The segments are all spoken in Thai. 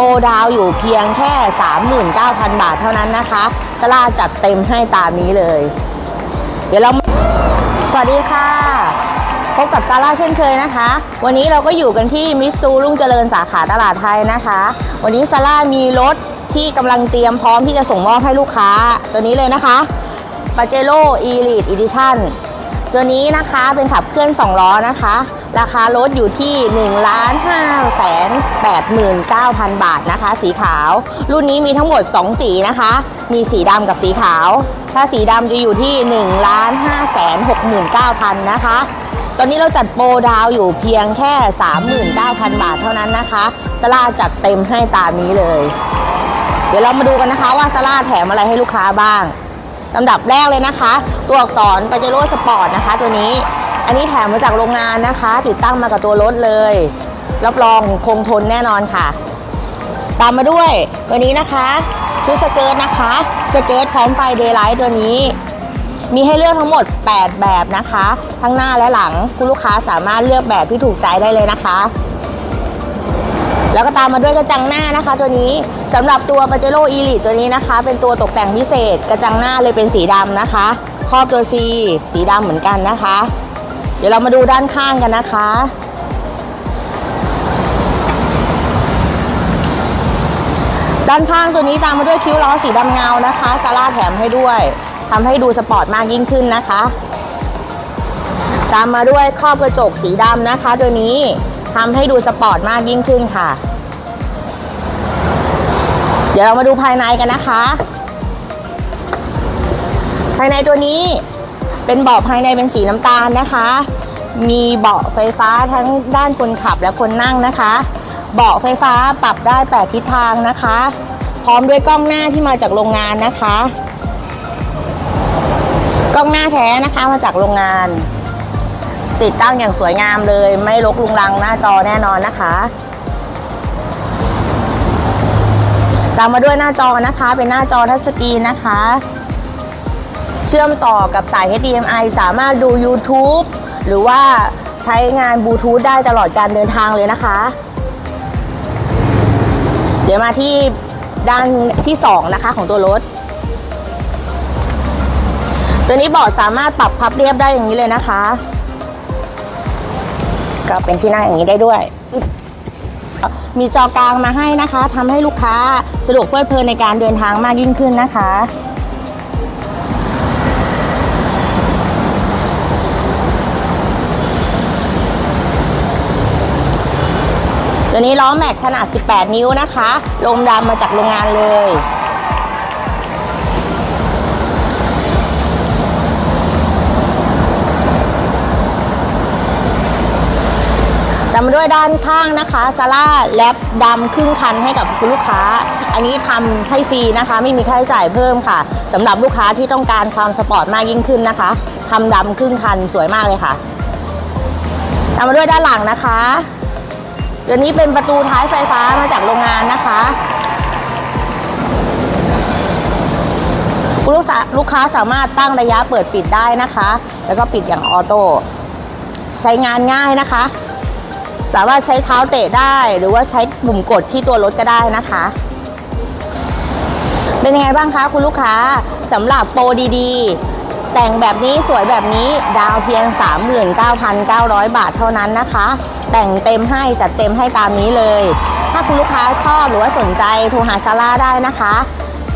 โปรดาวอยู่เพียงแค่ 39,000 บาทเท่านั้นนะคะซาร่าจัดเต็มให้ตามนี้เลย เดี๋ยวเรา สวัสดีค่ะ พบกับซาร่าเช่นเคยนะคะ วันนี้เราก็อยู่กันที่มิตซูรุ่งเจริญสาขาตลาดไทยนะคะ วันนี้ซาร่ามีรถที่กำลังเตรียมพร้อมที่จะส่งมอบให้ลูกค้าตัวนี้เลยนะคะ p a j e r o Elite Edition ตัวนี้นะคะเป็นขับเคลื่อน2ล้อนะคะ ราคารถอยู่ที่ 1 5 8 9 0 0 0 บาทนะคะ สีขาว รุ่นนี้มีทั้งหมด 2 สีนะคะ มีสีดำกับสีขาว ถ้าสีดำจะอยู่ที่ 1 5 6 9 0 0 0 นะคะตอนนี้เราจัดโปรดาวอยู่เพียงแค่ 39,000 บาทเท่านั้นนะคะสลาจัดเต็มให้ตามนี้เลย เดี๋ยวเรามาดูกันนะคะว่าซาร่าแถมอะไรให้ลูกค้าบ้าง ลำดับแรกเลยนะคะ ตัวอักษรปาเจโร่สปอร์ตนะคะ ตัวนี้อันนี้แถมมาจากโรงงานนะคะ ติดตั้งมากับตัวรถเลย รับรองคงทนแน่นอนค่ะ ตามมาด้วยตัวนี้นะคะ ชุดสเกิร์ตนะคะสเกิร์ตพร้อมไฟเดย์ไลท์ตัวนี้ มีให้เลือกทั้งหมด 8 แบบนะคะ ทั้งหน้าและหลังคุณลูกค้าสามารถเลือกแบบที่ถูกใจได้เลยนะคะ แล้วก็ตามมาด้วยกระจังหน้านะคะ ตัวนี้สำหรับตัวปาเจโร่อีลิตัวนี้นะคะ เป็นตัวตกแต่งพิเศษ กระจังหน้าเลยเป็นสีดำนะคะครอบตัว C สีดำเหมือนกันนะคะ เดี๋ยวเรามาดูด้านข้างกันนะคะ ด้านข้างตัวนี้ตามมาด้วยคิ้วล้อสีดำเงานะคะซาร่าแถมให้ด้วยทำให้ดูสปอร์ตมากยิ่งขึ้นนะคะ ตามมาด้วยครอบกระจกสีดำนะคะ ตัวนี้ ทำให้ดูสปอร์ตมากยิ่งขึ้นค่ะ เดี๋ยวเรามาดูภายในกันนะคะ ภายในตัวนี้เป็นเบาะภายในเป็นสีน้ำตาลนะคะ มีเบาะไฟฟ้าทั้งด้านคนขับและคนนั่งนะคะ เบาะไฟฟ้าปรับได้ 8 ทิศทางนะคะ พร้อมด้วยกล้องหน้าที่มาจากโรงงานนะคะ กล้องหน้าแท้นะคะมาจากโรงงาน ติดตั้งอย่างสวยงามเลย ไม่ลกลุงลังหน้าจอแน่นอนนะคะ ตามมาด้วยหน้าจอนะคะ เป็นหน้าจอทัชสกรีนนะคะ เชื่อมต่อกับสาย HDMI สามารถดู YouTube หรือว่าใช้งานบลูทูธได้ตลอดการเดินทางเลยนะคะ เดี๋ยวมาที่ด้านที่ 2 นะคะของตัวรถ ตัวนี้เบาะสามารถปรับพับเรียบได้อย่างนี้เลยนะคะ ก็เป็นที่นั่งอย่างนี้ได้ด้วย มีจอกลางมาให้นะคะทำให้ลูกค้าสะดวกเพลิดเพลินในการเดินทางมากยิ่งขึ้นนะคะตัวนี้ล้อแม็กขนาด 18 นิ้วนะคะ ลมดำมาจากโรงงานเลย มาด้วยด้านข้างนะคะซาร่าแลบดำครึ่งคันให้กับคุณลูกค้า อันนี้ทำให้ฟรีนะคะ ไม่มีค่าใช้จ่ายเพิ่มค่ะสำหรับลูกค้าที่ต้องการความสปอร์ตมากยิ่งขึ้นนะคะทำดำครึ่งคันสวยมากเลยค่ะตามมาด้วยด้านหลังนะคะตัวนี้เป็นประตูท้ายไฟฟ้ามาจากโรงงานนะคะคุณลูกค้าลูกค้าสามารถตั้งระยะเปิดปิดได้นะคะ แล้วก็ปิดอย่างออโต้ใช้งานง่ายนะคะ สามารถใช้เท้าเตะได้ หรือว่าใช้ปุ่มกดที่ตัวรถก็ได้นะคะ เป็นยังไงบ้างคะคุณลูกค้าสำหรับโปรดีๆ แต่งแบบนี้สวยแบบนี้ดาวเพียง 39,900 บาทเท่านั้นนะคะ แต่งเต็มให้จัดเต็มให้ตามนี้เลย ถ้าคุณลูกค้าชอบหรือว่าสนใจโทรหาซาร่าได้นะคะ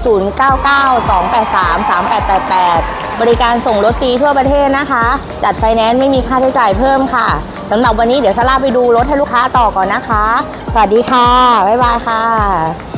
0992833888 บริการส่งรถฟรีทั่วประเทศนะคะ จัดไฟแนนซ์ไม่มีค่าใช้จ่ายเพิ่มค่ะ สำหรับวันนี้เดี๋ยวซาร่าไปดูรถให้ลูกค้าต่อก่อนนะคะ สวัสดีค่ะ บ๊ายบายค่ะ